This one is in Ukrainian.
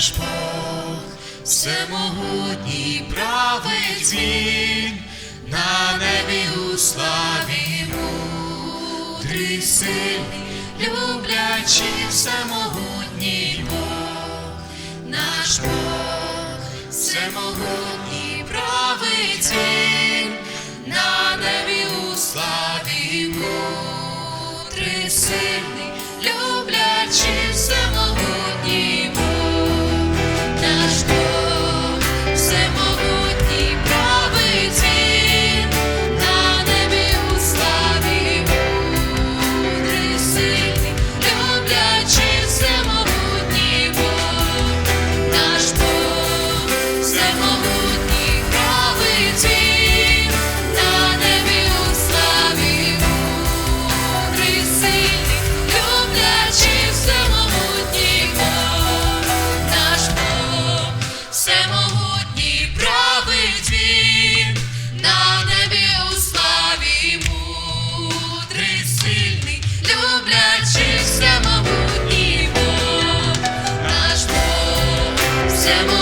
наш Бог, всемогутній править він, на небі у славі мудрий сильний, люблячий всемогутній Бог, наш Бог, всемогутній править він, на небі у славі мудрий сильний. hacemos